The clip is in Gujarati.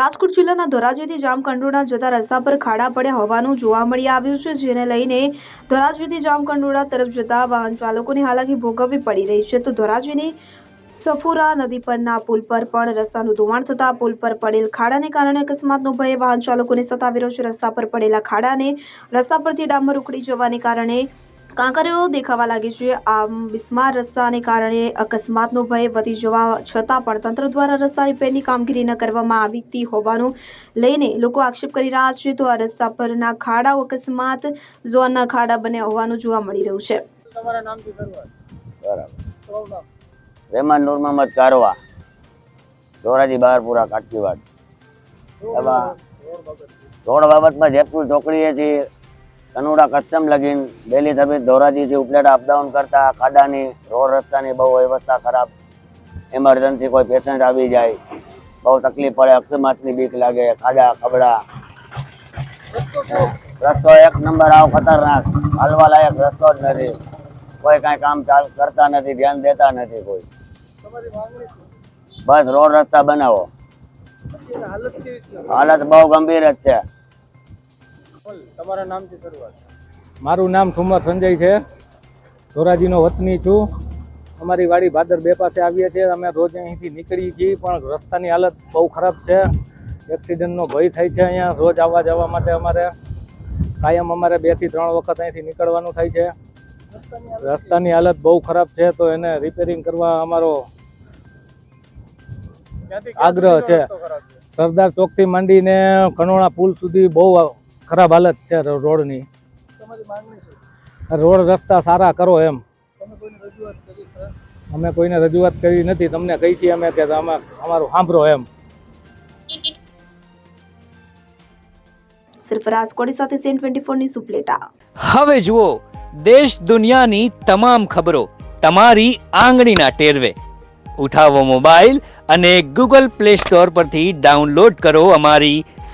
રાજકોટ જિલ્લાના ધોરાજીથી જામકંડોળા જતા રસ્તા પર ખાડા પડ્યા હોવાનું જોવા મળી આવ્યું છે, જેને લઈને ધોરાજીથી જામકંડોળા તરફ જતા વાહન ચાલકોને હાલાકી ભોગવવી પડી રહી છે. તો ધોરાજીની સફુરા નદી પરના પુલ પર પણ રસ્તાનું ધોવાણ થતા પુલ પર પડેલ ખાડાને કારણે અકસ્માતનો ભય વાહન ચાલકોને સતાવી રહ્યો છે. રસ્તા પર પડેલા ખાડાને રસ્તા પરથી ડામર ઉખડી જવાને કારણે કાંકરીઓ દેખાવા લાગી છે. આમ બિસ્માર રસ્તાને કારણે અકસ્માતનો ભય વધી જવા છતાં પણ તંત્ર દ્વારા રસ્તા રિપેરની કામગીરી ન કરવામાં આવતી હોવાનું લઈને લોકો આક્ષેપ કરી રહ્યા છે. તો આ રસ્તા પરના ખાડાઓ અકસ્માત ઝોનના ખાડા બન્યા હોવાનું જોવા મળી રહ્યું છે. તમારા બરાબર. રહેમાન નૂર મોહમ્મદ કારવા ધોરાજી બહારપુરા કાઠીવાડ. રોડ બાબતમાં જેતપુર ચોકડીએથી કનુડા કસ્ટમ લગીન ડેલી સર્વિસ ધોરાજીથી ઉપલેટા અપડાઉન કરતા ખાડાની રોડ રસ્તાની બહુ વ્યવસ્થા ખરાબ. ઇમરજન્સી કોઈ પેશન્ટ આવી જાય બહુ તકલીફ પડે અકસ્માતની બીક લાગે ખાડા ખબડા. રસ્તો એક નંબર આવ ખતરનાક હાલવા લાયક રસ્તો જ નથી. કોઈ કાંઈ કામ ચાલ કરતા નથી ધ્યાન દેતા નથી કોઈ. બસ રોડ રસ્તા બનાવો. હાલત બહુ ગંભીર જ છે. તમારા નામથી શરૂઆત. મારું નામ ઠુમર સંજય છે. ધોરાજીનો વતની છું. અમારી વાડી ભાદર બે પાસે આવીએ છીએ. અમે રોજ અહીંથી નીકળીએ છીએ પણ રસ્તાની હાલત બહુ ખરાબ છે. એક્સિડન્ટનો ભય થાય છે અહીંયા. રોજ આવવા જવા માટે અમારે કાયમ અમારે બેથી ત્રણ વખત અહીંથી નીકળવાનું થાય છે. રસ્તાની હાલત બહુ ખરાબ છે તો એને રિપેરિંગ કરવા અમારો આગ્રહ છે. સરદાર ચોકથી માંડીને કનોણા પુલ સુધી બહુ ખરાબ હાલત છે રોડની. તમારી માંગણી શું? રોડ રસ્તા સારા કરો એમ. તમે કોઈને રજૂઆત કરી ખરા? અમે કોઈને રજૂઆત કરી નથી. તમને કહી છીએ અમે કે અમારું સાંભળો એમ. કોડી સાથે સેન ટ્વેન્ટી ફોર ઉપલેટા હવે જુઓ દેશ દુનિયાની તમામ ખબરો તમારી આંગળીના ટેરવે. ઉઠાવો મોબાઈલ અને ગૂગલ પ્લે સ્ટોર પરથી ડાઉનલોડ કરો અમારી